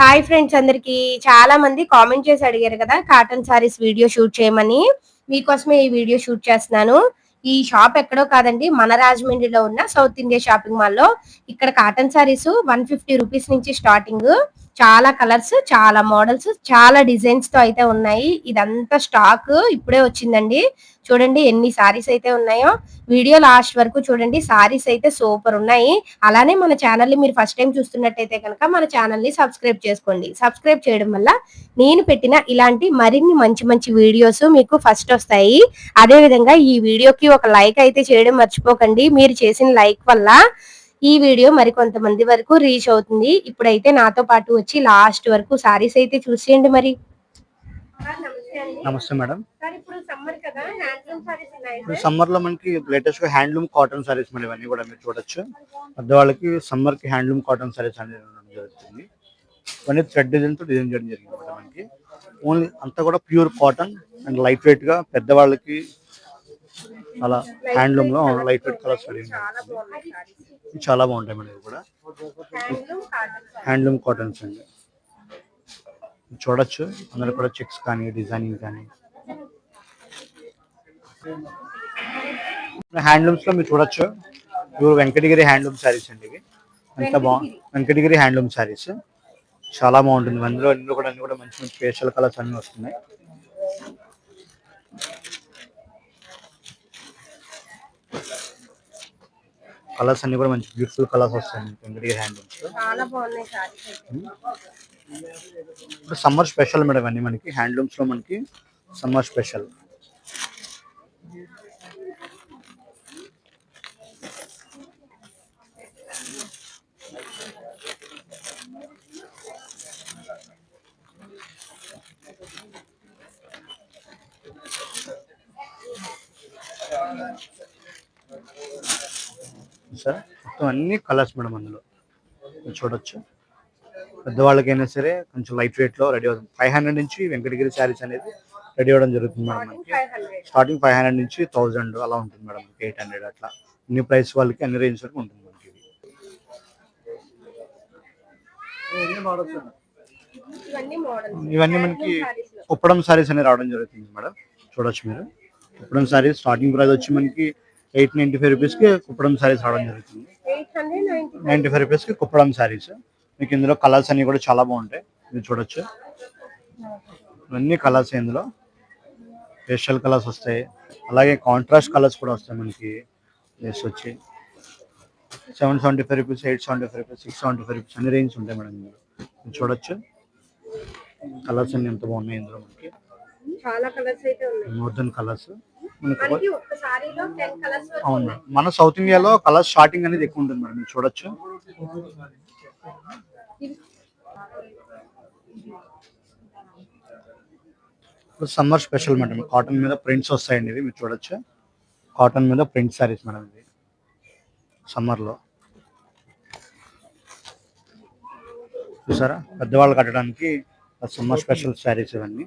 Hi friends అందరికి. చాలా మంది కామెంట్ చేసి అడిగారు కదా కాటన్ సారీస్ వీడియో షూట్ చేయమని. మీకోసమే ఈ వీడియో షూట్ చేస్తున్నాను. ఈ షాప్ ఎక్కడో కాదండి మన రాజమండ్రిలో ఉన్న సౌత్ ఇండియా షాపింగ్ మాల్లో. ఇక్కడ cotton saris one fifty rupees నుంచి స్టార్టింగ్ చాలా కలర్స్ చాలా మోడల్స్ చాలా డిజైన్స్తో అయితే ఉన్నాయి. ఇదంతా స్టాక్ ఇప్పుడే వచ్చిందండి. చూడండి ఎన్ని సారీస్ అయితే ఉన్నాయో. వీడియో లాస్ట్ వరకు చూడండి. సారీస్ అయితే సూపర్ ఉన్నాయి. అలానే మన ఛానల్ని మీరు ఫస్ట్ టైం చూస్తున్నట్టయితే కనుక మన ఛానల్ని సబ్స్క్రైబ్ చేసుకోండి. సబ్స్క్రైబ్ చేయడం వల్ల నేను పెట్టిన ఇలాంటి మరిన్ని మంచి మంచి వీడియోస్ మీకు ఫస్ట్ వస్తాయి. అదే విధంగా ఈ వీడియోకి ఒక లైక్ అయితే చేయడం మర్చిపోకండి. మీరు చేసిన లైక్ వల్ల ఈ వీడియో మరి కొంతమంది వరకు రీచ్ అవుతుంది. ఇప్పుడైతే నాతో పాటు వచ్చి లాస్ట్ వరకు సారీస్ అయితే చూసేయండి మరి. నమస్తే మేడం. సార్ ఇప్పుడు సమ్మర్ కదా హ్యాండ్లూమ్ సారీస్ ఉన్నాయి. ఇప్పుడు సమ్మర్లో మనకి లేటెస్ట్గా హ్యాండ్లూమ్ కాటన్ సారీస్ మరి ఇవన్నీ కూడా మీరు చూడొచ్చు. పెద్దవాళ్ళకి సమ్మర్కి హ్యాండ్లూమ్ కాటన్ సారీస్ అనేది జరుగుతుంది. ఇవన్నీ థ్రెడ్ డిజైన్తో డిజైన్ చేయడం జరిగింది మనకి. ఓన్లీ అంతా కూడా ప్యూర్ కాటన్ అండ్ లైట్ వెయిట్గా పెద్దవాళ్ళకి అలా హ్యాండ్లూమ్లో లైట్ వెయిట్ కలర్స్ చాలా బాగుంటాయి మేడం ఇవి కూడా. హ్యాండ్లూమ్ కాటన్ హ్యాండ్లూమ్ కాటన్స్ అండి చూడొచ్చు. అందులో కూడా చెక్స్ కానీ డిజైనింగ్ కానీ. హ్యాండ్లూమ్స్లో మీరు చూడొచ్చు. ఇవి వెంకటగిరి హ్యాండ్లూమ్ శారీస్ అండి ఇవి. ఎంత బాగుంది వెంకటగిరి. హ్యాండ్లూమ్ శారీస్ చాలా బాగుంటుంది. అందులో ఇందులో కూడా అన్ని కూడా మంచి మంచి ఫేషియల్ కలర్స్ అన్ని వస్తున్నాయి. కలర్స్ అన్ని కూడా మంచి బ్యూటిఫుల్ కలర్స్ వస్తాయి. వెంకటగిరి హ్యాండ్లూమ్స్ ఇప్పుడు సమ్మర్ స్పెషల్ మేడం అన్ని మనకి హ్యాండ్లూమ్స్లో మనకి సమ్మర్ స్పెషల్ సార్. మొత్తం అన్ని కలర్స్ మేడం అందులో. చూడొచ్చు. పెద్దవాళ్ళకైనా సరే కొంచెం లైట్ వెయిట్లో రెడీ అవుతుంది. ఫైవ్ హండ్రెడ్ నుంచి వెంకటగిరి శారీస్ అనేది రెడీ అవ్వడం జరుగుతుంది మేడం మనకి. స్టార్టింగ్ ఫైవ్ హండ్రెడ్ నుంచి థౌజండ్ అలా ఉంటుంది మేడం ఎయిట్ హండ్రెడ్ అట్లా. అన్ని ప్రైస్ వాళ్ళకి అన్ని రేంజ్ వరకు ఉంటుంది మనకి. ఇవన్నీ మోడల్స్ ఇవన్నీ మనకి కుప్పడం సారీస్ అనేది రావడం జరుగుతుంది మేడం చూడొచ్చు మీరు. కుప్పడం సారీస్ స్టార్టింగ్ ప్రైస్ వచ్చి మనకి ఎయిట్ నైన్టీ ఫైవ్ రూపీస్కి కుప్పడం సారీస్ రావడం జరుగుతుంది. నైన్టీ ఫైవ్ రూపీస్కి కుప్పడం సారీస్ మీకు ఇందులో కలర్స్ అన్ని కూడా చాలా బాగుంటాయి. మీరు చూడొచ్చు. ఇవన్నీ కలర్స్ ఇందులో. ఫేషియల్ కలర్స్ వస్తాయి. అలాగే కాంట్రాస్ట్ కలర్స్ కూడా వస్తాయి మనకి. వేసి వచ్చి. Seven seventy five rupees eight seventy five rupees six seventy five rupees అన్ని రేంజ్ ఉంటాయి మేడం ఇందులో. మీరు చూడొచ్చు. కలర్స్ అన్ని ఎంత బాగున్నాయి ఇందులో మనకి. చాలా కలర్స్ అయితే ఉన్నాయి. సారీలో టెన్ కలర్స్. అవును. మన సౌత్ ఇండియాలో కలర్ స్టార్టింగ్ అనేది ఎక్కువ ఉంటుంది మేడం. మీరు చూడొచ్చు. Summer special madam. కాటన్ మీద ప్రింట్స్ వస్తాయండి ఇవి. మీరు చూడొచ్చు. కాటన్ మీద ప్రింట్ సారీస్ మేడం ఇది సమ్మర్లో చూసారా? పెద్దవాళ్ళు కట్టడానికి సమ్మర్ స్పెషల్ శారీస్ ఇవన్నీ.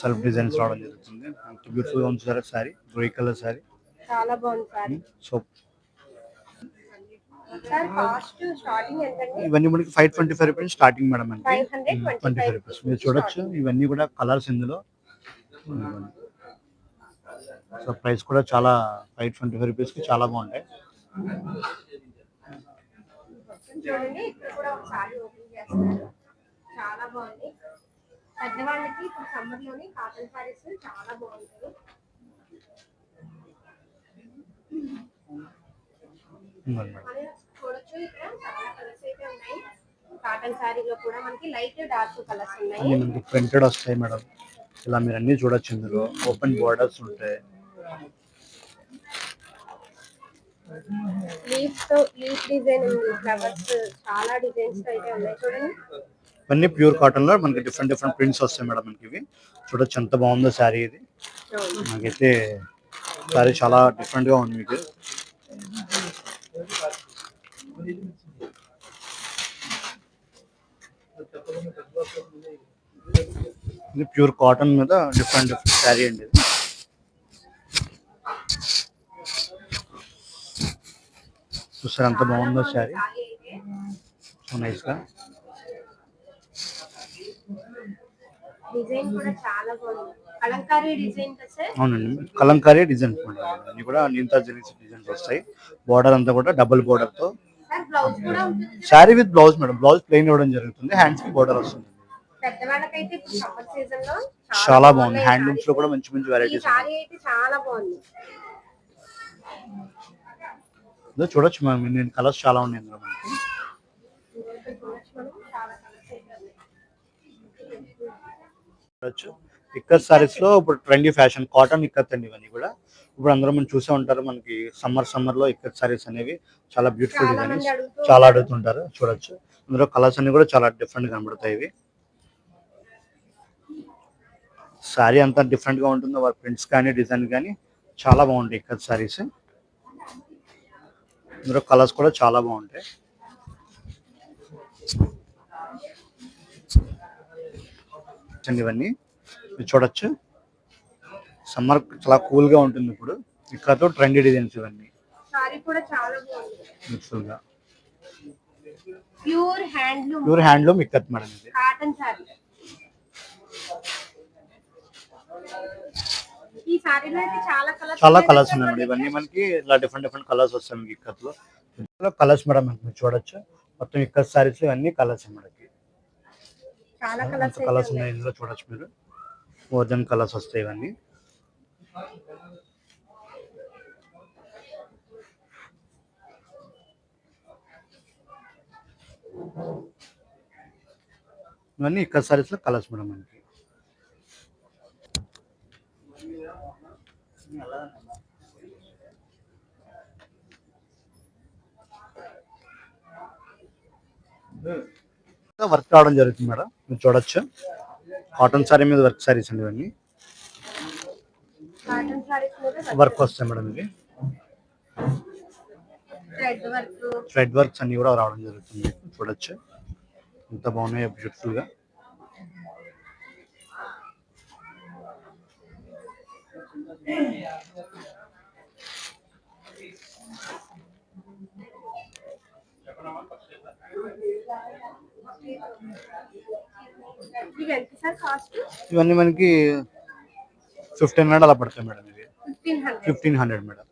సెల్ఫ్ డిజైన్స్ రావడం జరుగుతుంది. బ్యూటిఫుల్గా ఉంది sir sari grey colour sari చాలా బాగుంది సారీ. సో సార్ ఎంతండి? ఇవన్నీ మనకి five twenty five rupees starting madam అండి ట్వంటీ ఫైవ్ రూపీస్ మీరు చూడొచ్చు. ఇవన్నీ కూడా కలర్స్ ఇందులో. సో ప్రైస్ కూడా చాలా ఫైవ్ ట్వంటీ ఫైవ్ రూపీస్కి చాలా బాగుంటాయి. చూడండి ఇక్కడ కూడా ఒక సారీ ఓపెన్ చాలా బాగుంది. పెద్దవాళ్ళకి ఇప్పుడు సమ్మర్లోని కాటన్ సారీస్ చాలా బాగుంటాయి. చూడొచ్చు ఇక్కడ చాలా కలర్స్ అయితే ఉన్నాయి. కాటన్ సారీలో కూడా మనకి లైట్ డార్క్ కలర్స్ ఉన్నాయి. మనకి ప్రింటెడ్ వస్తాయి మేడం. ఇలా మీరు అన్ని చూడొచ్చు ఇందులో. ఓపెన్ బోర్డర్స్ ఉంటాయి. లీవ్స్తో లీఫ్ డిజైన్ ఫ్లవర్స్ చాలా డిజైన్స్ అయితే ఉన్నాయి చూడండి. ఇవన్నీ ప్యూర్ కాటన్లో మనకి డిఫరెంట్ డిఫరెంట్ ప్రింట్స్ వస్తాయి మేడం మనకి ఇవి. చూడొచ్చు ఎంత బాగుందో శారీ ఇది. నాకైతే శారీ చాలా డిఫరెంట్గా ఉంది మీకు. ఇది ప్యూర్ కాటన్ మీద డిఫరెంట్ డిఫరెంట్ శారీ అండి ఇది. చూసారు ఎంత బాగుందో శారీ. సో గా డిజైన్ కూడా చాలా బాగుంది. కలంకారీ డిజైన్ అవునండి. కలంకారీ డిజైన్స్ అన్ని కూడా నీంతా జరిగిన డిజైన్స్ వస్తాయి. బార్డర్ అంతా కూడా డబుల్ బార్డర్తో. Sari with blouse madam. Blouse plain ఇవ్వడం జరుగుతుంది. హ్యాండ్స్కి బార్డర్ వస్తుంది. చాలా బాగుంది. హ్యాండ్లూమ్స్లో. కూడా మంచి మంచి వెరైటీస్ చాలా బాగుంది. చూడొచ్చు మ్యామ్ నేను కలర్స్ చాలా ఉన్నాయి ఇందులో. ఇక్కత్ సారీస్లో ఇప్పుడు ట్రెండీ ఫ్యాషన్ కాటన్ ఇక్కత్ అండి ఇవన్నీ కూడా. ఇప్పుడు అందరూ మనం చూసే ఉంటారు మనకి సమ్మర్ సమ్మర్లో ఇక్కత్ సారీస్ అనేవి చాలా బ్యూటిఫుల్ డిజైన్స్ చాలా అడుగుతుంటారు చూడొచ్చు. ఇందులో కలర్స్ అన్ని కూడా చాలా డిఫరెంట్ కనబడతాయి ఇవి. సారీ అంతా డిఫరెంట్గా ఉంటుంది వారి ప్రింట్స్ కానీ డిజైన్ కానీ చాలా బాగుంటాయి ఇక్కత్ సారీస్ ఇందులో కలర్స్ కూడా చాలా బాగుంటాయి. చూడండి ఇవన్నీ. మీరు చూడొచ్చు. సమ్మర్ చాలా కూల్గా ఉంటుంది ఇప్పుడు. ఇక్కడతో ట్రెండీ డిజైన్స్ ఇవన్నీ. గా. Pure handloom. Pure handloom ikat madam ఇది. కాటన్ సారీ. ఈ సారీలో అయితే చాలా కలర్స్ చాలా కలర్స్ ఉన్నాయి మేడం. ఇవన్నీ మనకి ఇలా డిఫరెంట్ డిఫరెంట్ కలర్స్ వస్తాయి మీకు ఇక్కత్లో ఇందులో కలర్స్ మేడం మీరు చూడొచ్చు. మొత్తం ఇక్కత్ సారీస్ ఇవన్నీ కలర్స్ మనకి చాలా కలర్స్ కలర్స్ ఉన్నాయి. ఇందులో చూడొచ్చు మీరు? మోర్ దెన్ కలర్స్ వస్తాయి ఇవన్నీ. ఇవన్నీ ఇక్కడ సారీస్లో కలర్స్ మేడం మనకి. వర్క్ రావడం జరుగుతుంది మేడం. మీరు చూడొచ్చు. కాటన్ సారీ మీద వర్క్ సారీస్ అండి ఇవన్నీ. వర్క్ వస్తాయి మేడం ఇవి. Thread work. థ్రెడ్ వర్క్స్ అన్ని కూడా రావడం జరుగుతుంది. చూడొచ్చు. ఎంత బాగున్నాయో బ్యూటిఫుల్గా. ఇవి ఎంత సార్ కాస్ట్ ఇవన్నీ మనకి ఫిఫ్టీన్ హండ్రెడ్ అలా పడతాయి మేడం ఇవి fifteen hundred fifteen hundred madam.